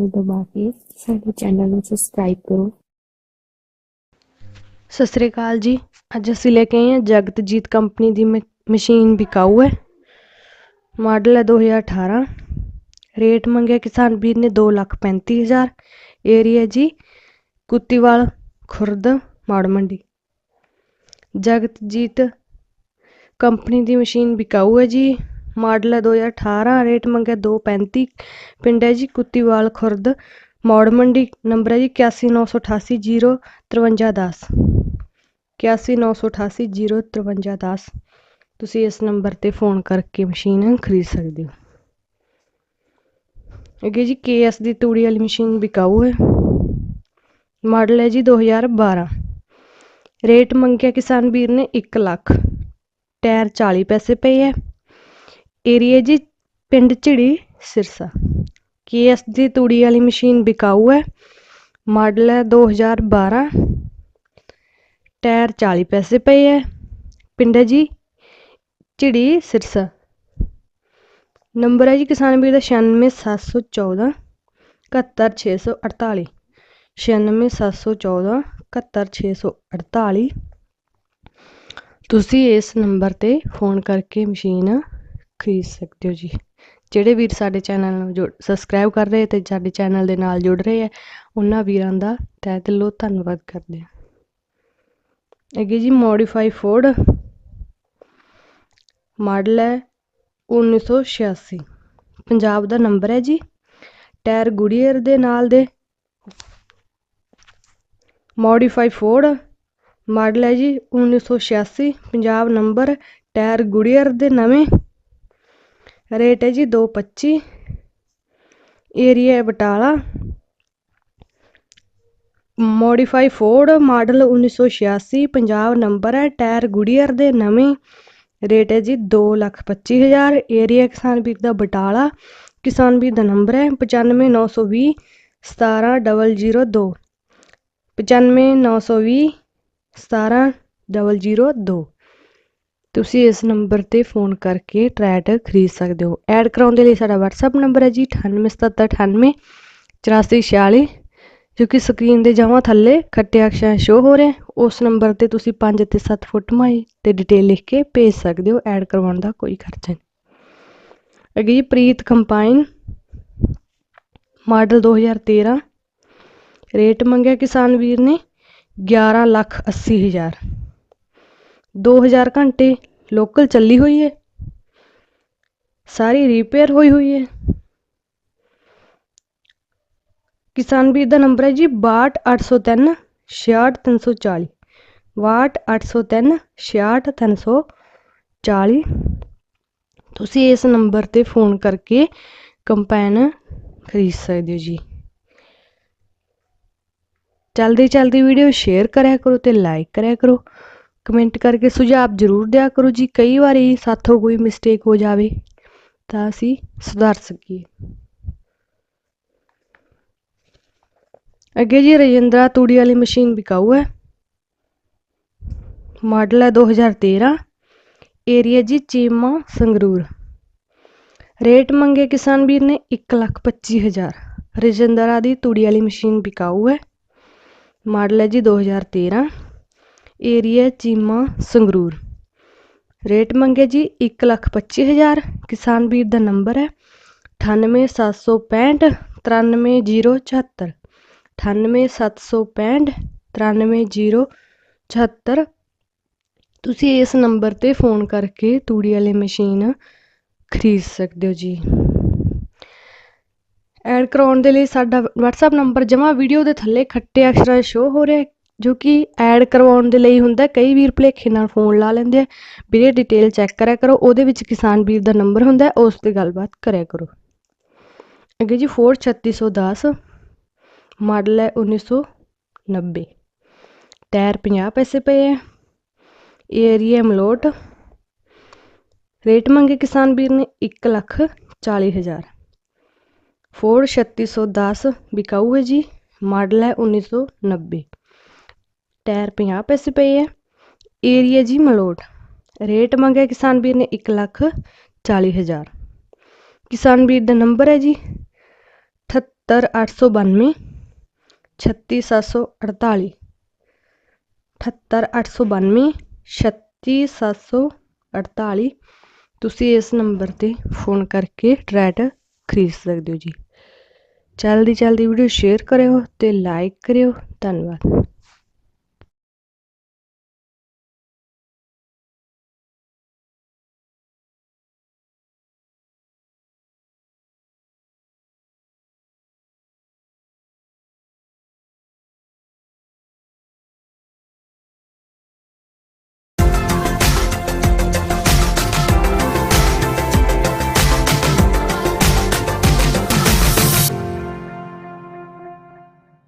ਨੂੰ ਦਬਾ ਕੇ ਸਾਡੇ ਚੈਨਲ ਨੂੰ ਸਬਸਕ੍ਰਾਈਬ ਕਰੋ। ਸਤਿ ਸ੍ਰੀ ਅਕਾਲ ਜੀ। ਅੱਜ ਅਸੀਂ ਲੈ ਕੇ ਆਏ ਹਾਂ ਜਗਤਜੀਤ ਕੰਪਨੀ ਦੀ ਮਸ਼ੀਨ ਵਿਕਾਊ ਹੈ। ਮਾਡਲ ਹੈ 2018 ਰੇਟ ਮੰਗਿਆ ਕਿਸਾਨ ਵੀਰ ਨੇ 235000 ਏਰੀਆ ਜੀ ਕੁੱਤੀਵਾਲ ਖੁਰਦ, ਮਾੜ ਮੰਡੀ। ਜਗਤਜੀਤ ਕੰਪਨੀ ਦੀ ਮਸ਼ੀਨ ਵਿਕਾਊ ਹੈ ਜੀ। ਮਾਡਲ ਹੈ 2018 ਰੇਟ ਮੰਗਿਆ 235 ਪਿੰਡ ਹੈ ਜੀ ਕੁੱਤੀਵਾਲ ਖੁਰਦ, ਮੌੜ ਮੰਡੀ, ਨੰਬਰ ਹੈ ਜੀ 8198805310 8198805310 ਤੁਸੀਂ ਇਸ ਨੰਬਰ ਤੇ ਫੋਨ ਕਰਕੇ ਮਸ਼ੀਨ ਖਰੀਦ ਸਕਦੇ ਹੋ। ਅੱਗੇ ਜੀ ਕੇਐਸ ਦੀ ਤੂੜੀ ਵਾਲੀ ਮਸ਼ੀਨ ਵਿਕਾਊ ਹੈ। ਮਾਡਲ ਹੈ ਜੀ 2012 ਰੇਟ ਮੰਗਿਆ ਕਿਸਾਨ ਵੀਰ ਨੇ 1 ਲੱਖ। ਟਾਇਰ 40 ਪੈਸੇ ਪਏ ਹੈ। ਏਰੀਆ ਜੀ ਪਿੰਡ ਝਿੜੀ ਸਿਰਸਾ। ਕੇਐਸ ਦੀ ਤੂੜੀ ਵਾਲੀ ਮਸ਼ੀਨ ਬਿਕਾਊ ਹੈ। ਮਾਡਲ ਹੈ 2012 ਟਾਇਰ 40 ਪੈਸੇ ਪਏ ਹੈ। ਪਿੰਡ ਹੈ ਜੀ ਝਿੜੀ ਸਿਰਸਾ। ਨੰਬਰ ਹੈ ਜੀ ਕਿਸਾਨ ਵੀਰ ਦਾ 96714 71648 96714 71648 ਤੁਸੀਂ ਇਸ ਨੰਬਰ ਤੇ ਫੋਨ ਕਰਕੇ ਮਸ਼ੀਨ ਖਰੀਦ ਸਕਦੇ ਹੋ ਜੀ। ਜਿਹੜੇ ਵੀਰ ਸਾਡੇ ਚੈਨਲ ਨੂੰ ਜੋ ਸਬਸਕ੍ਰਾਈਬ ਕਰ ਰਹੇ ਤੇ ਸਾਡੇ ਚੈਨਲ ਦੇ ਨਾਲ ਜੁੜ ਰਹੇ ਹੈ ਉਹਨਾਂ ਵੀਰਾਂ ਦਾ ਤਹਿ ਦਿਲੋਂ ਧੰਨਵਾਦ ਕਰਦੇ ਹਾਂ ਅੱਗੇ ਜੀ ਮੋਡੀਫਾਈ ਫੋਰਡ ਮਾਡਲ ਹੈ 1986 ਪੰਜਾਬ ਦਾ ਨੰਬਰ ਹੈ ਜੀ, ਟਾਇਰ ਗੁੜੀਅਰ ਦੇ ਨਾਲ ਦੇ। ਮੋਡੀਫਾਈ ਫੋਰਡ ਮਾਡਲ ਹੈ ਜੀ 1986 ਪੰਜਾਬ ਨੰਬਰ ਟਾਇਰ ਗੁੜੀਅਰ ਦੇ ਨਵੇਂ। ਰੇਟ ਹੈ ਜੀ 225 ਏਰੀਆ ਹੈ Batala. Modify Ford, model 1986 Punjab number ਹੈ, ਟਾਇਰ ਗੁੜੀਅਰ ਦੇ ਨਵੇਂ। ਰੇਟ ਹੈ ਜੀ 225000 ਏਰੀਆ ਕਿਸਾਨ ਵੀਰ ਦਾ ਬਟਾਲਾ। ਕਿਸਾਨ ਵੀਰ ਦਾ ਨੰਬਰ ਹੈ 95920 17002 95920 17002 ਤੁਸੀਂ ਇਸ ਨੰਬਰ ਤੇ ਫੋਨ ਕਰਕੇ ਟਰੈਟ ਖਰੀਦ ਸਕਦੇ ਹੋ। ਐਡ ਕਰਾਉਣ ਦੇ ਲਈ ਸਾਡਾ WhatsApp ਨੰਬਰ ਹੈ ਜੀ 987798 8446 ਜੋ ਕਿ ਸਕਰੀਨ ਦੇ ਜਮਾਂ ਥੱਲੇ ਖੱਟੇ ਅਕਸ਼ਰਾਂ ਸ਼ੋ ਹੋ ਰਹੇ ਉਸ ਨੰਬਰ ਤੇ ਤੁਸੀਂ 5 ਤੇ 7 ਫੁੱਟ ਮਾਈ ਤੇ ਡਿਟੇਲ ਲਿਖ ਕੇ ਭੇਜ ਸਕਦੇ ਹੋ, ਐਡ ਕਰਵਾਉਣ ਦਾ ਕੋਈ ਖਰਚਾ ਨਹੀਂ। ਅੱਗੇ ਜੀ, ਪ੍ਰੀਤ ਕੰਪਾਈਨ ਮਾਡਲ 2013 ਰੇਟ ਮੰਗਿਆ ਕਿਸਾਨ ਵੀਰ ਨੇ 11 ਲੱਖ 80 ਹਜ਼ਾਰ। 2000 ਘੰਟੇ ਲੋਕਲ ਚੱਲੀ ਹੋਈ ਹੈ ਸਾਰੀ ਰਿਪੇਅਰ ਹੋਈ ਹੋਈ ਹੈ ਕਿਸਾਨ ਵੀਰ ਦਾ ਨੰਬਰ ਹੈ ਜੀ 62803 66340 62803 66340 ਤੁਸੀਂ ਇਸ ਨੰਬਰ ਤੇ ਫੋਨ ਕਰਕੇ ਕੰਪੈਨ ਖਰੀਦ ਸਕਦੇ ਹੋ ਜੀ। ਚਲਦੀ ਚਲਦੀ ਵੀਡੀਓ ਸ਼ੇਅਰ ਕਰਿਆ ਕਰੋ ਤੇ ਲਾਈਕ ਕਰਿਆ ਕਰੋ। ਕਮੈਂਟ ਕਰਕੇ ਸੁਝਾਅ ਜ਼ਰੂਰ ਦਿਆ ਕਰੋ ਜੀ। ਕਈ ਵਾਰੀ ਸਾਥੋਂ ਕੋਈ ਮਿਸਟੇਕ ਹੋ ਜਾਵੇ, ਤਾਂ ਅਸੀਂ ਸੁਧਾਰ ਸਕੀਏ। ਅੱਗੇ ਜੀ ਰਜਿੰਦਰਾ ਤੂੜੀ ਵਾਲੀ ਮਸ਼ੀਨ ਵਿਕਾਊ ਹੈ। ਮਾਡਲ ਹੈ 2013 ਏਰੀਆ ਜੀ ਚੀਮਾ, ਸੰਗਰੂਰ। ਰੇਟ ਮੰਗੇ ਕਿਸਾਨ ਵੀਰ ਨੇ 125000 ਰਜਿੰਦਰਾ ਦੀ ਤੂੜੀ ਵਾਲੀ ਮਸ਼ੀਨ ਵਿਕਾਊ ਹੈ। ਮਾਡਲ ਹੈ ਜੀ 2013 ਏਰੀਆ ਚੀਮਾ, ਸੰਗਰੂਰ। ਰੇਟ ਮੰਗੇ ਜੀ 125000 ਕਿਸਾਨ ਵੀਰ ਦਾ ਨੰਬਰ ਹੈ 98765 93074 98765 93074 ਤੁਸੀਂ ਇਸ ਨੰਬਰ ਤੇ ਫੋਨ ਕਰਕੇ ਤੂੜੀ ਵਾਲੀ ਮਸ਼ੀਨ ਖਰੀਦ ਸਕਦੇ ਹੋ ਜੀ। ਐਡ ਕਰਾਉਣ ਦੇ ਲਈ ਸਾਡਾ WhatsApp ਨੰਬਰ ਜਮਾ ਵੀਡੀਓ ਦੇ ਥੱਲੇ ਖੱਟੇ ਅਕਸ਼ਰਾਂ ਸ਼ੋ ਹੋ ਰਿਹਾ ਜੋ ਕਿ ਐਡ ਕਰਵਾਉਣ ਦੇ ਲਈ ਹੁੰਦਾ, ਕਈ ਵੀਰ ਭੁਲੇਖੇ ਨਾਲ ਫੋਨ ਲਾ ਲੈਂਦੇ ਆ। ਵੀਰੇ ਡਿਟੇਲ ਚੈੱਕ ਕਰਿਆ ਕਰੋ, ਉਹਦੇ ਵਿੱਚ ਕਿਸਾਨ ਵੀਰ ਦਾ ਨੰਬਰ ਹੁੰਦਾ, ਉਸ ਤੇ ਗੱਲਬਾਤ ਕਰਿਆ ਕਰੋ। ਅੱਗੇ ਜੀ ਫੋਰ 3610 ਮਾਡਲ ਹੈ 1990 ਟਾਇਰ 50 ਪੈਸੇ ਪਏ ਹੈ ਏਰੀਆ ਮਲੋਟ ਰੇਟ ਮੰਗੇ ਕਿਸਾਨ ਵੀਰ ਨੇ 1 ਲੱਖ 40 ਹਜ਼ਾਰ। ਫੋਰ 3610 ਵਿਕਾਊ ਹੈ ਜੀ ਮਾਡਲ ਹੈ 1990 ਟਾਇਰ ਪੰਜਾਹ ਪੈਸੇ ਪਏ ਹੈ ਏਰੀਆ ਜੀ ਮਲੋਟ। ਰੇਟ ਮੰਗਿਆ ਕਿਸਾਨ ਵੀਰ ਨੇ ਇੱਕ ਲੱਖ ਚਾਲੀ ਹਜ਼ਾਰ। ਕਿਸਾਨ ਵੀਰ ਦਾ ਨੰਬਰ ਹੈ ਜੀ ਅਠੱਤਰ ਅੱਠ ਸੌ ਬਾਨਵੇਂ, ਛੱਤੀ ਸੱਤ ਸੌ ਅਠਤਾਲੀ ਅਠੱਤਰ ਅੱਠ ਸੌ ਬਾਨਵੇਂ, ਛੱਤੀ ਸੱਤ ਸੌ ਅਠਤਾਲੀ ਤੁਸੀਂ ਇਸ ਨੰਬਰ ਤੇ ਫੋਨ ਕਰਕੇ ਟਰੈਟ ਖਰੀਦ ਸਕਦੇ ਹੋ ਜੀ। ਜਲਦੀ ਜਲਦੀ ਵੀਡੀਓ ਸ਼ੇਅਰ ਕਰਿਓ ਤੇ ਲਾਈਕ ਕਰਿਓ। ਧੰਨਵਾਦ।